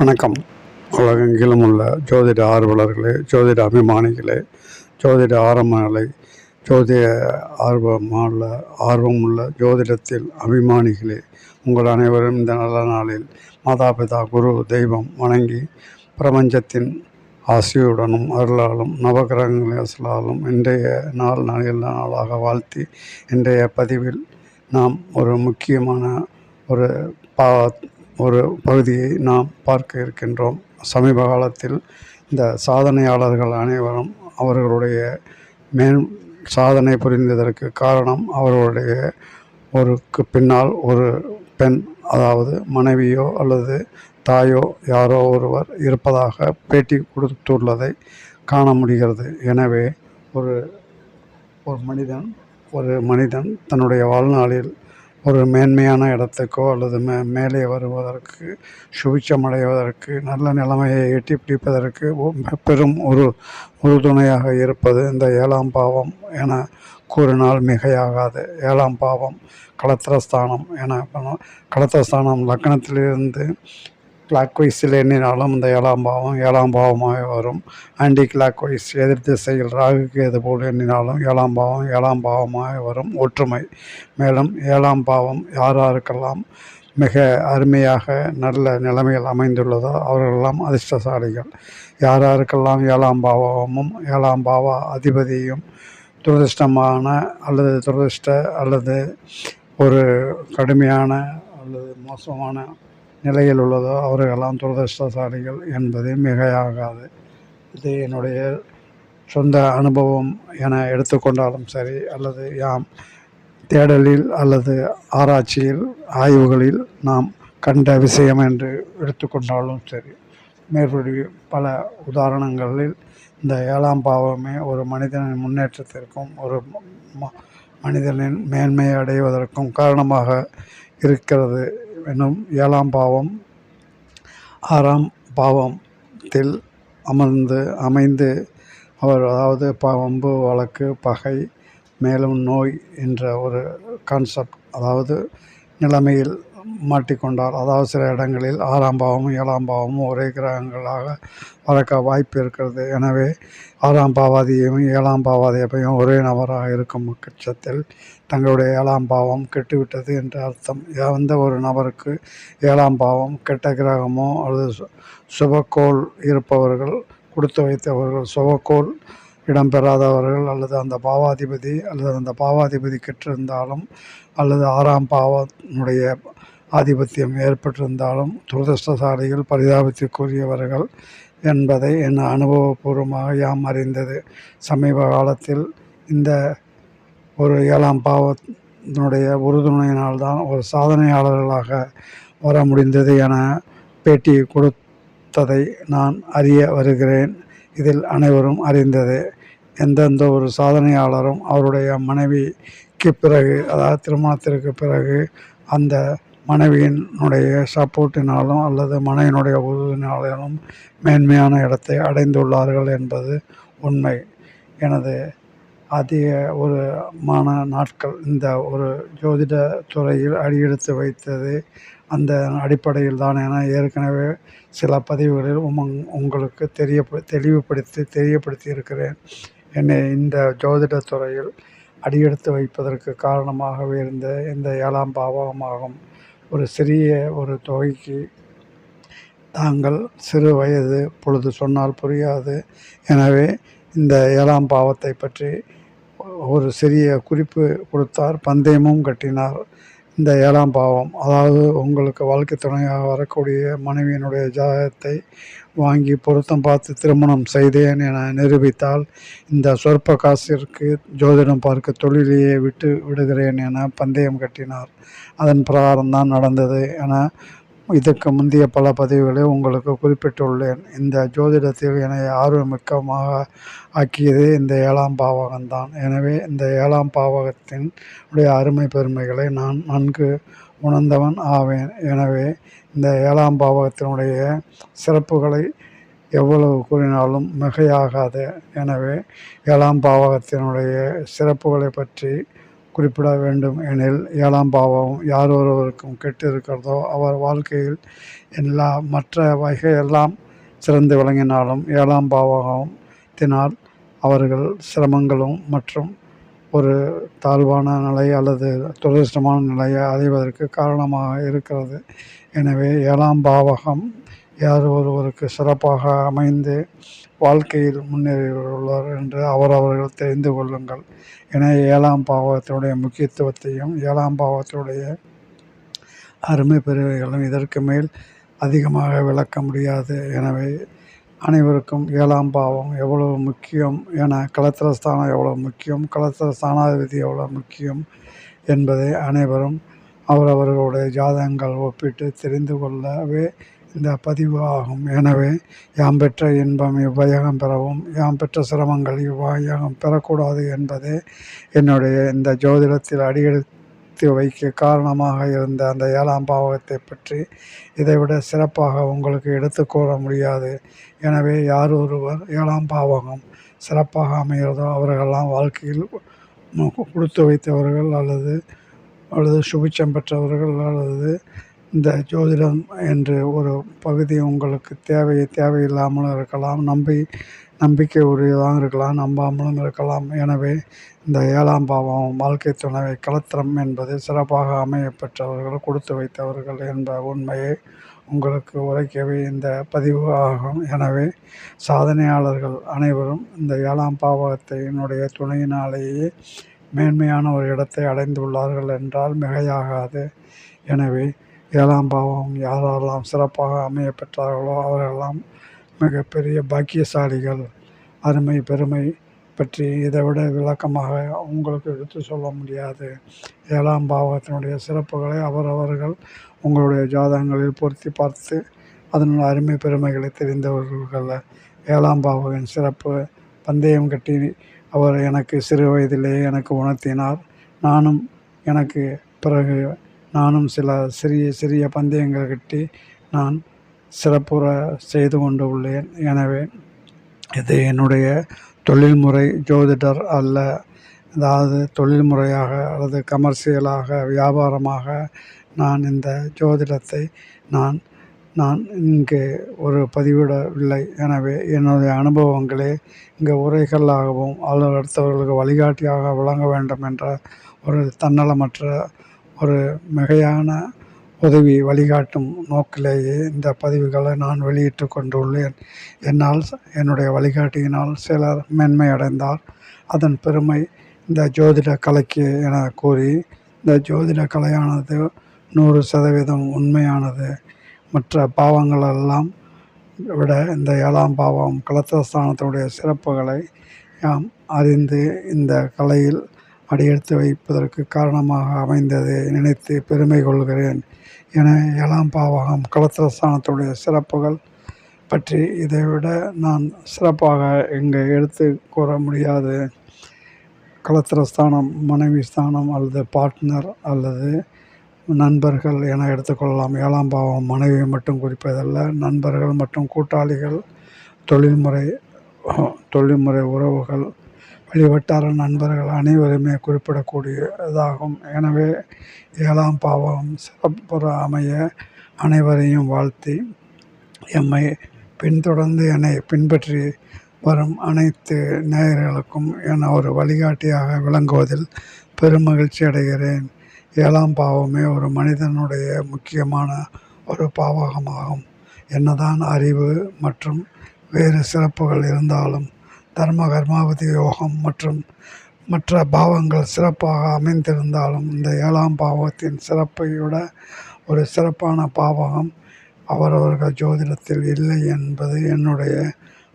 வணக்கம். உலகெங்கிலும் உள்ள ஜோதிட ஆர்வலர்களே ஜோதிட அபிமானிகளே ஜோதிட ஆரம்பங்களை ஜோதிட ஆர்வமுள்ள ஆர்வமுள்ள ஜோதிடத்தில் அபிமானிகளே உங்கள் அனைவரும் இந்த நல்ல நாளில் மாதாபிதா குரு தெய்வம் வணங்கி பிரபஞ்சத்தின் ஆசையுடனும் அருளாலும் நவகிரகங்களின் அசலாலும் இன்றைய நாள் நல்ல நாளாக வாழ்த்தி இன்றைய பதிவில் நாம் ஒரு முக்கியமான ஒரு பா ஒரு பகுதியை நாம் பார்க்க இருக்கின்றோம். சமீப காலத்தில் இந்த சாதனையாளர்கள் அனைவரும் அவர்களுடைய மேல் சாதனை புரிந்ததற்கு காரணம் அவர்களுடைய ஒருக்கு பின்னால் ஒரு பெண் அதாவது மனைவியோ அல்லது தாயோ யாரோ ஒருவர் இருப்பதாக பேட்டி கொடுத்துள்ளதை காண முடிகிறது. எனவே ஒரு ஒரு மனிதன் ஒரு மனிதன் தன்னுடைய வாழ்நாளில் ஒரு மேன்மையான இடத்துக்கோ அல்லது மே மேலே வருவதற்கு சுபிட்சம் அடைவதற்கு நல்ல நிலைமையை எட்டி பிடிப்பதற்கு பெரும் ஒரு உறுதுணையாக இருப்பது இந்த ஏழாம் பாவம் என கூறினால் மிகையாகாது. ஏழாம் பாவம் களத்திரஸ்தானம் என களத்திரஸ்தானம் லக்னத்திலிருந்து கிளாக் வைஸில் எண்ணினாலும் இந்த ஏழாம் பாவம் ஏழாம் பாவமாக வரும். ஆன்டி கிளாக் வைஸ் எதிர் திசையில் ராகுக்கு எது போல் எண்ணினாலும் ஏழாம் பாவம் ஏழாம் பாவமாக வரும். ஒற்றுமை. மேலும் ஏழாம் பாவம் யார் யாருக்கெல்லாம் மிக அருமையாக நல்ல நிலைமையில் அமைந்துள்ளதோ அவர்களெல்லாம் அதிர்ஷ்டசாலிகள். யார் யாருக்கெல்லாம் ஏழாம் பாவமும் ஏழாம் பாவ அதிபதியும் துரதிருஷ்டமான அல்லது துரதிர்ஷ்ட அல்லது ஒரு கடுமையான அல்லது மோசமான நிலையில் உள்ளதோ அவர்களெல்லாம் துரதிர்ஷ்டசாலிகள் என்பது மிகையாகாது. இது என்னுடைய சொந்த அனுபவம் என எடுத்துக்கொண்டாலும் சரி அல்லது யாம் தேடலில் அல்லது ஆராய்ச்சியில் ஆய்வுகளில் நாம் கண்ட விஷயம் என்று எடுத்துக்கொண்டாலும் சரி. மேற்படி பல உதாரணங்களில் இந்த ஏழாம் பாவமே ஒரு மனிதனின் முன்னேற்றத்திற்கும் ஒரு ம- மனிதனின் மேன்மையை அடைவதற்கும் காரணமாக இருக்கிறது எனும் ஏழாம் பாவம் ஆறாம் பாவத்தில் அமர்ந்து அமைந்து அவர் அதாவது பம்பு வழக்கு பகை மேலும் நோய் என்ற ஒரு கான்செப்ட் அதாவது நிலைமையில் மாட்டிக்கொண்டார். அதாவது சில இடங்களில் ஆறாம் பாவமும் ஏழாம் பாவமும் ஒரே கிரகங்களாக வளர்க்க வாய்ப்பு இருக்கிறது. எனவே ஆறாம் பாவாதியையும் ஏழாம் பாவாதியப்பையும் ஒரே நபராக இருக்கும் பட்சத்தில் தங்களுடைய ஏழாம் பாவம் கெட்டுவிட்டது என்று அர்த்தம். எந்த ஒரு நபருக்கு ஏழாம் பாவம் கெட்ட கிரகமோ அல்லது சுபக்கோள் இருப்பவர்கள் கொடுத்து வைத்தவர்கள் சுபக்கோள் இடம்பெறாதவர்கள் அல்லது அந்த பாவாதிபதி அல்லது அந்த பாவாதிபதி கெட்டிருந்தாலும் அல்லது ஆறாம் பாவனுடைய ஆதிபத்தியம் ஏற்பட்டிருந்தாலும் துரதிருஷ்டசாலிகள் பரிதாபத்திற்குரியவர்கள் என்பதை என் அனுபவபூர்வமாக யாம் அறிந்தது. சமீப காலத்தில் இந்த ஒரு ஏழாம் பாவத்தினுடைய உறுதுணையினால்தான் ஒரு சாதனையாளர்களாக வர முடிந்தது என பேட்டி கொடுத்ததை நான் அறிய வருகிறேன். இதில் அனைவரும் அறிந்தது. எந்தெந்த ஒரு சாதனையாளரும் அவருடைய மனைவிக்கு பிறகு அதாவது திருமணத்திற்கு பிறகு அந்த மனைவியினுடைய சப்போர்ட்டினாலும் அல்லது மனைவியினுடைய உதவினாலும் மேன்மையான இடத்தை அடைந்துள்ளார்கள் என்பது உண்மை. எனது அதிக ஒரு மான நாட்கள் இந்த ஒரு ஜோதிட துறையில் அடியெடுத்து வைத்தது அந்த அடிப்படையில் தான். என ஏற்கனவே சில பதிவுகளில் உமங் உங்களுக்கு தெரிய தெளிவுபடுத்தி தெரியப்படுத்தி இருக்கிறேன். என்னை இந்த ஜோதிட துறையில் அடியெடுத்து வைப்பதற்கு காரணமாகவே இருந்த இந்த ஏழாம் பாவகமாகும். ஒரு சிறிய ஒரு தொகைக்கு தாங்கள் சிறு வயது பொழுது சொன்னால் புரியாது. எனவே இந்த ஏழாம் பாவத்தை பற்றி ஒரு சிறிய குறிப்பு கொடுத்தார். பந்தயமும் கட்டினார். இந்த ஏழாம் பாவம். அதாவது உங்களுக்கு வாழ்க்கை துணையாக வரக்கூடிய மனைவியினுடைய ஜாதகத்தை வாங்கி பொருத்தம் பார்த்து திருமணம் செய்தேன் என நிரூபித்தால் இந்த சொற்ப காசிற்கு ஜோதிடம் பார்க்க தொழிலையே விட்டு விடுகிறேன் என பந்தயம் கட்டினார். அதன் பிரகாரம் தான் நடந்தது என இதற்கு முந்தைய பல பதிவுகளை உங்களுக்கு குறிப்பிட்டுள்ளேன். இந்த ஜோதிடத்தில் என்னை ஆர்வமிக்கமாக ஆக்கியது இந்த ஏழாம் பாவகம்தான். எனவே இந்த ஏழாம் பாவகத்தின் உடைய அருமை பெருமைகளை நான் நன்கு உணர்ந்தவன் ஆவேன். எனவே இந்த ஏழாம் பாவகத்தினுடைய சிறப்புகளை எவ்வளவு கூறினாலும் மிகையாகாது. எனவே ஏழாம் பாவகத்தினுடைய சிறப்புகளை பற்றி குறிப்பிட வேண்டும் எனில் ஏழாம் பாவம் யார் ஒருவருக்கும் கெட்டு இருக்கிறதோ அவர் வாழ்க்கையில் எல்லா மற்ற வகையெல்லாம் சிறந்து விளங்கினாலும் ஏழாம் பாவகத்தினால் அவர்கள் சிரமங்களும் மற்றும் ஒரு தாழ்வான நிலை அல்லது துரதிருஷ்டமான நிலையை அடைவதற்கு காரணமாக இருக்கிறது. எனவே ஏழாம் பாவகம் யார் ஒருவருக்கு சிறப்பாக அமைந்து வாழ்க்கையில் முன்னேறியுள்ளார் என்று அவரவர்கள் தெரிந்து கொள்ளுங்கள். என ஏழாம் பாவத்தினுடைய முக்கியத்துவத்தையும் ஏழாம் பாவத்தினுடைய அருமை பெருமைகளும் இதற்கு மேல் அதிகமாக விளக்க முடியாது. எனவே அனைவருக்கும் ஏழாம் பாவம் எவ்வளவு முக்கியம் என கலத்திரஸ்தானம் எவ்வளோ முக்கியம் கலத்திர ஸ்தானாதிபதி எவ்வளோ முக்கியம் என்பதை அனைவரும் அவரவர்களுடைய ஜாதகங்கள் ஒப்பிட்டு தெரிந்து கொள்ளவே இந்த பதிவு ஆகும் எனவே யாம் பெற்ற இன்பம் இவ்வையகம் பெறவும் யாம் பெற்ற சிரமங்கள் இவ்வையகம் பெறக்கூடாது என்பதே என்னுடைய இந்த ஜோதிடத்தில் அடியெடுத்து வைக்க காரணமாக இருந்த அந்த ஏழாம் பாவகத்தை பற்றி இதைவிட சிறப்பாக உங்களுக்கு எடுத்து கூற முடியாது. எனவே யார் ஒருவர் ஏழாம் பாவகம் சிறப்பாக அமைகிறதோ அவர்களெல்லாம் வாழ்க்கையில் கொடுத்து வைத்தவர்கள் அல்லது அல்லது சுபிச்சம் பெற்றவர்கள் அல்லது இந்த ஜோதிடம் என்று ஒரு பகுதி உங்களுக்கு தேவை தேவையில்லாமலும் இருக்கலாம் நம்பி நம்பிக்கை உரியதாக இருக்கலாம் நம்பாமலும் இருக்கலாம். எனவே இந்த ஏழாம் பாவம் வாழ்க்கை துணவை கலத்திரம் என்பது சிறப்பாக அமைய பெற்றவர்கள் கொடுத்து வைத்தவர்கள் என்ற உண்மையை உங்களுக்கு உரைக்கவே இந்த பதிவு ஆகும். எனவே சாதனையாளர்கள் அனைவரும் இந்த ஏழாம் பாவகத்தினுடைய துணையினாலேயே மேன்மையான ஒரு இடத்தை அடைந்துள்ளார்கள் என்றால் மிகையாகாது. எனவே ஏழாம் பாவம் யாரெல்லாம் சிறப்பாக அமைய பெற்றார்களோ அவரெல்லாம் மிகப்பெரிய பாக்கியசாலிகள். அருமை பெருமை பற்றி இதை விட விளக்கமாக உங்களுக்கு எடுத்து சொல்ல முடியாது. ஏழாம் பாவத்தினுடைய சிறப்புகளை அவரவர்கள் உங்களுடைய ஜாதகங்களில் பொருத்தி பார்த்து அதனுடைய அருமை பெருமைகளை தெரிந்தவர்கள் ஏழாம் பாவகன் சிறப்பு பந்தயம் கட்டி அவர் எனக்கு சிறு வயதிலேயே எனக்கு உணர்த்தினார். நானும் எனக்கு பிறகு நானும் சில சிறிய சிறிய பந்தயங்கள் கட்டி நான் சிறப்புற செய்து கொண்டு உள்ளேன். எனவே இது என்னுடைய தொழில்முறை ஜோதிடர் அல்ல. அதாவது தொழில்முறையாக அல்லது கமர்ஷியலாக வியாபாரமாக நான் இந்த ஜோதிடத்தை நான் நான் இங்கே ஒரு பதிவிடவில்லை. எனவே என்னுடைய அனுபவங்களே இங்கே உரைகளாகவும் அல்லது அடுத்தவர்களுக்கு வழிகாட்டியாக விளங்க வேண்டும் என்ற ஒரு தன்னலமற்ற ஒரு மிகையான உதவி வழிகாட்டும் நோக்கிலேயே இந்த பதிவுகளை நான் வெளியிட்டு கொண்டுள்ளேன். என்னால் என்னுடைய வழிகாட்டியினால் சிலர் மேன்மை அடைந்தார் அதன் பெருமை இந்த ஜோதிட கலைக்கு என கூறி இந்த ஜோதிட கலையானது நூறு சதவீதம் உண்மையானது. மற்ற பாவங்களெல்லாம் விட இந்த ஏழாம் பாவம் கலத்தஸ்தானத்தினுடைய சிறப்புகளை நாம் அறிந்து இந்த கலையில் அடியெடுத்து வைப்பதற்கு காரணமாக அமைந்ததை நினைத்து பெருமை கொள்கிறேன். என ஏழாம் பாவகம் கலத்திரஸ்தானத்துடைய சிறப்புகள் பற்றி இதைவிட நான் சிறப்பாக இங்கே எடுத்து கூற முடியாது. கலத்திரஸ்தானம் மனைவி ஸ்தானம் அல்லது பார்ட்னர் அல்லது நண்பர்கள் என எடுத்துக்கொள்ளலாம் ஏழாம் பாவம் மனைவியை மட்டும் குறிப்பதல்ல நண்பர்கள் மற்றும் கூட்டாளிகள் தொழில்முறை தொழில்முறை உறவுகள் வெளிவட்டார நண்பர்கள் அனைவருமே குறிப்பிடக்கூடியதாகும். எனவே ஏழாம் பாவம் சிறப்புற அமைய அனைவரையும் வாழ்த்தி எம்மை பின்தொடர்ந்து என்னை பின்பற்றி வரும் அனைத்து நேயர்களுக்கும் என ஒரு வழிகாட்டியாக விளங்குவதில் பெருமகிழ்ச்சி அடைகிறேன். ஏழாம் பாவமே ஒரு மனிதனுடைய முக்கியமான ஒரு பாவகமாகும். என்னதான் அறிவு மற்றும் வேறு சிறப்புகள் இருந்தாலும் தர்ம கர்மாவதி யோகம் மற்றும் மற்ற பாவங்கள் சிறப்பாக அமைந்திருந்தாலும் இந்த ஏழாம் பாவத்தின் சிறப்பை விட ஒரு சிறப்பான பாவகம் அவரவர்கள் ஜோதிடத்தில் இல்லை என்பது என்னுடைய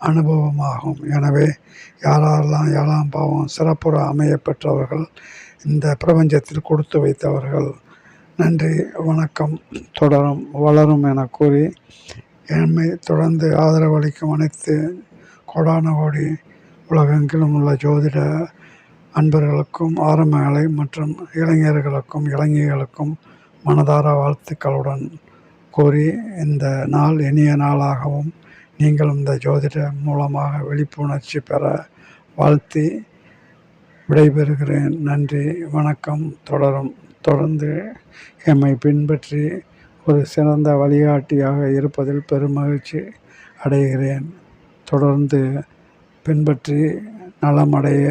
அனுபவமாகும். எனவே யாரெல்லாம் ஏழாம் பாவம் சிறப்புற அமைய பெற்றவர்கள் இந்த பிரபஞ்சத்தில் கொடுத்து வைத்தவர்கள் நன்றி வணக்கம் தொடரும் வளரும் என கூறி எம்மை தொடர்ந்து ஆதரவளிக்கும் அனைத்து கோடான கோடி உலகெங்கிலுமுள்ள ஜோதிட அன்பர்களுக்கும் ஆரம்பங்களை மற்றும் இளைஞர்களுக்கும் இளைஞர்களுக்கும் மனதார வாழ்த்துக்களுடன் கூறி இந்த நாள் இனிய நாளாகவும் நீங்களும் இந்த ஜோதிட மூலமாக விழிப்புணர்ச்சி பெற வாழ்த்தி விடைபெறுகிறேன். நன்றி வணக்கம். தொடரும். தொடர்ந்து எம்மை பின்பற்றி ஒரு சிறந்த வழிகாட்டியாக இருப்பதில் பெருமகிழ்ச்சி அடைகிறேன். தொடர்ந்து பின்பற்றி நலமடைய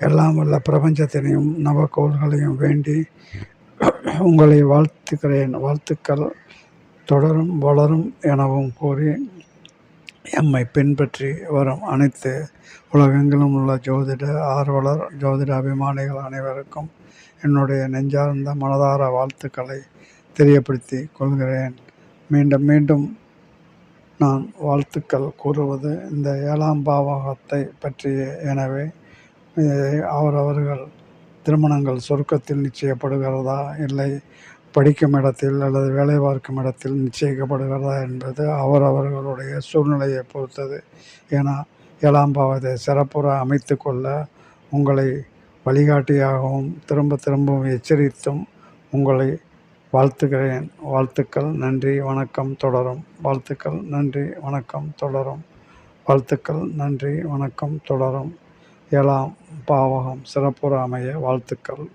எல்லாம் வல்ல பிரபஞ்சத்தினையும் நவக்கோள்களையும் வேண்டி உங்களை வாழ்த்துக்கிறேன் வாழ்த்துக்கள் தொடரும் வளரும் எனவும் கூறி எம்மை பின்பற்றி வரும் அனைத்து உலகெங்கிலும் உள்ள ஜோதிட ஆர்வலர் ஜோதிட அபிமானிகள் அனைவருக்கும் என்னுடைய நெஞ்சார்ந்த மனதார வாழ்த்துக்களை தெரியப்படுத்தி கொள்கிறேன். மீண்டும் மீண்டும் நான் வாழ்த்துக்கள் கூறுவது இந்த ஏழாம் பாவகத்தை பற்றிய. எனவே இதை அவரவர்கள் திருமணங்கள் சுருக்கத்தில் நிச்சயப்படுகிறதா இல்லை படிக்கும் இடத்தில் அல்லது வேலை பார்க்கும் இடத்தில் நிச்சயிக்கப்படுகிறதா என்பது அவரவர்களுடைய சூழ்நிலையை பொறுத்தது. ஏன்னா ஏழாம் பாவத்தை சிறப்புற அமைத்து கொள்ள உங்களை வழிகாட்டியாகவும் திரும்ப திரும்பவும் எச்சரித்தும் உங்களை வாழ்த்துகிறேன். வாழ்த்துக்கள் நன்றி வணக்கம் தொடரும். வாழ்த்துக்கள் நன்றி வணக்கம் தொடரும். வாழ்த்துக்கள் நன்றி வணக்கம் தொடரும். ஏழாம் பாவகம் சிறப்புற அமைய வாழ்த்துக்கள்.